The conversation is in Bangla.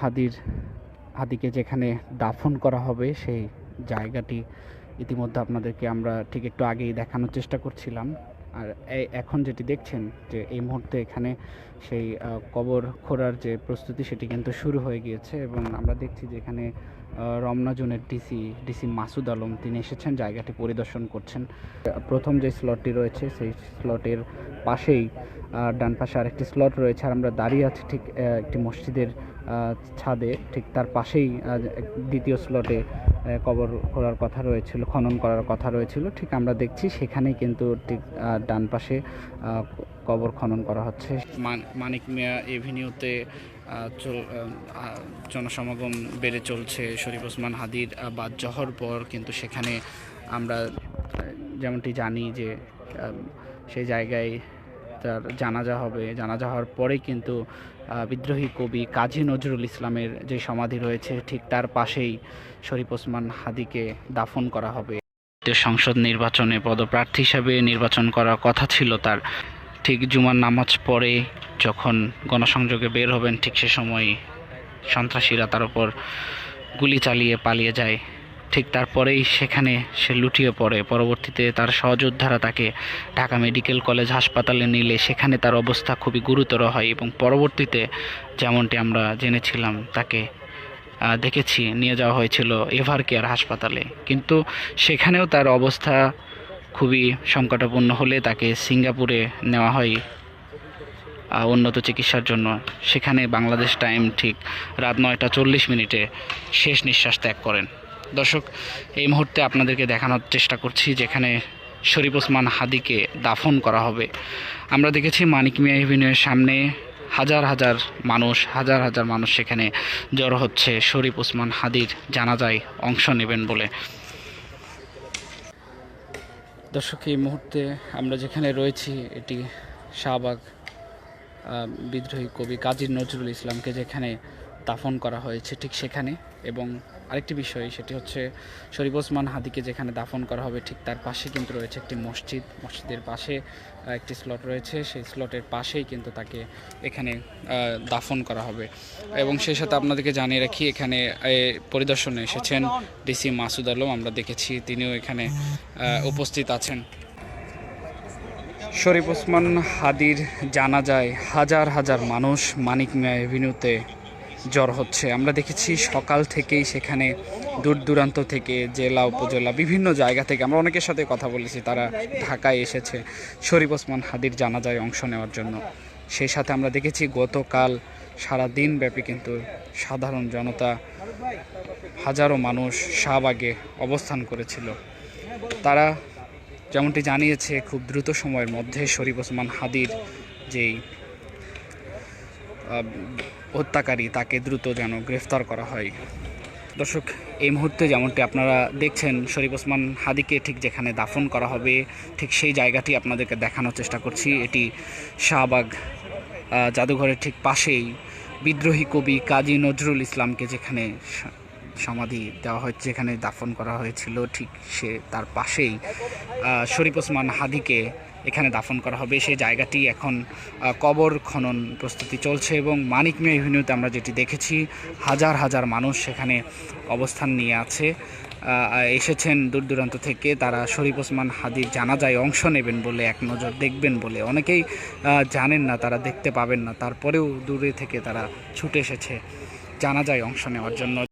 হাদির হাদিকে যেখানে দাফন করা হবে, সেই জায়গাটি ইতিমধ্যে আপনাদেরকে আমরা ঠিক একটু আগেই দেখানোর চেষ্টা করছিলাম। আর এখন যেটি দেখছেন যে এই মুহূর্তে এখানে সেই কবর খোঁড়ার যে প্রস্তুতি, সেটি কিন্তু শুরু হয়ে গিয়েছে এবং আমরা দেখছি যে এখানে রমনা জোনের ডিসি ডিসি মাসুদ আলম তিনি এসেছেন, জায়গাটি পরিদর্শন করছেন। প্রথম যে স্লটটি রয়েছে, সেই স্লটের পাশেই ডান পাশে আরেকটি স্লট রয়েছে। আর আমরা দাঁড়িয়ে আছি ঠিক একটি মসজিদের ছাদে, ঠিক তার পাশেই দ্বিতীয় স্লটে কবর খোঁড়ার কথা রয়েছিল, খনন করার কথা রয়েছিল। ঠিক আমরা দেখছি সেখানেই কিন্তু ঠিক ডান পাশে কবর খনন করা হচ্ছে। মানিক মিয়া এভিনিউতে জনসমাগম বেড়ে চলছে। শরীফ ওসমান হাদির বাদ জহর পর কিন্তু সেখানে আমরা যেমনটি জানি যে সেই জায়গায় তার জানাজা হবে। জানাজা হওয়ার পরেই কিন্তু বিদ্রোহী কবি কাজী নজরুল ইসলামের যে সমাধি রয়েছে, ঠিক তার পাশেই শরীফ ওসমান হাদিকে দাফন করা হবে। সংসদ নির্বাচনে পদপ্রার্থী হিসাবে নির্বাচন করার কথা ছিল তার। ঠিক জুমার নামাজ পরে যখন গণসংযোগে বের হবেন, ঠিক সে সময় সন্ত্রাসীরা তার উপর গুলি চালিয়ে পালিয়ে যায়। ঠিক তারপরেই সেখানে সে লুটিয়ে পড়ে। পরবর্তীতে তার সহযোদ্ধারা তাকে ঢাকা মেডিকেল কলেজ হাসপাতালে নিলে সেখানে তার অবস্থা খুবই গুরুতর হয় এবং পরবর্তীতে যেমনটি আমরা জেনেছিলাম তাকে দেখেছি, নিয়ে যাওয়া হয়েছিল এভার কেয়ার হাসপাতালে। কিন্তু সেখানেও তার অবস্থা খুবই সংকটাপূর্ণ হলে তাকে সিঙ্গাপুরে নেওয়া হয় উন্নত চিকিৎসার জন্য। সেখানে বাংলাদেশ টাইম ঠিক রাত নয়টা চল্লিশ মিনিটে শেষ নিঃশ্বাস ত্যাগ করেন। দর্শক, এই মুহূর্তে আপনাদেরকে দেখানোর চেষ্টা করছি যেখানে শরীফ ওসমান হাদিকে দাফন করা হবে। আমরা দেখেছি মানিক মিয়া এভিনিউয়ের সামনে হাজার হাজার মানুষ, হাজার হাজার মানুষ সেখানে জড়ো হচ্ছে। শরীফ ওসমান হাদির জানাজায় অংশ নেবেন বলে। দর্শক, এই মুহূর্তে আমরা যেখানে রয়েছি, এটি শাহবাগ বিদ্রোহী কবি কাজী নজরুল ইসলামকে যেখানে দাফন করা হয়েছে ঠিক সেখানে এবং আরেকটি বিষয় সেটি হচ্ছে শরীফ ওসমান হাদিকে যেখানে দাফন করা হবে ঠিক তার পাশে কিন্তু রয়েছে একটি মসজিদ। মসজিদের পাশে একটি স্লট রয়েছে। সেই স্লটের পাশেই কিন্তু তাকে এখানে দাফন করা হবে। এবং সেই সাথে আপনাদেরকে জানিয়ে রাখি, এখানে পরিদর্শনে এসেছেন ডিসি মাসুদ আলম। আমরা দেখেছি তিনিও এখানে উপস্থিত আছেন। শরীফ ওসমান হাদির জানা যায় হাজার হাজার মানুষ মানিক মিয়া এভিনিউতে জ্বর হচ্ছে। আমরা দেখেছি সকাল থেকেই সেখানে দূর দূরান্ত থেকে, জেলা, উপজেলা, বিভিন্ন জায়গা থেকে, আমরা অনেকের সাথে কথা বলেছি, তারা ঢাকায় এসেছে। শরীফ ওসমান হাদির জানাজায় অংশ নেওয়ার জন্য। সেই সাথে আমরা দেখেছি গতকাল সারা দিন ব্যাপী কিন্তু সাধারণ জনতা হাজারো মানুষ শাহবাগে অবস্থান করেছিল। তারা যেমনটি জানিয়েছে, খুব দ্রুত সময়ের মধ্যে শরীফ ওসমান হাদির যেই হত্যাকারী তাকে দ্রুত যেন গ্রেফতার করা হয়। দর্শক, এই মুহূর্তে যেমনটি আপনারা দেখছেন, শরীফ ওসমান হাদিকে ঠিক যেখানে দাফন করা হবে, ঠিক সেই জায়গাটি আপনাদেরকে দেখানোর চেষ্টা করছি। এটি শাহবাগ জাদুঘরের ঠিক পাশেই বিদ্রোহী কবি কাজী নজরুল ইসলামকে যেখানে সমাধি দেওয়া হয়েছে, যেখানে দাফন করা হয়েছিল, ঠিক সে, তার পাশেই শরীফ ওসমান হাদিকে এখানে দাফন করা হবে। সেই জায়গাটি এখন কবর খনন প্রস্তুতি চলছে এবং মানিক মিয়া এভিনিউতে আমরা যেটি দেখেছি, হাজার হাজার মানুষ সেখানে অবস্থান নিয়ে আছে। এসেছেন দূর দূরান্ত থেকে, তারা শরীফ ওসমান হাদির জানাজায় অংশ নেবেন বলে এক নজর দেখবেন বলে। অনেকেই জানেন না, তারা দেখতে পাবেন না। তারপরেও দূরে থেকে তারা ছুটে এসেছে জানাজায় অংশ নেওয়ার জন্য।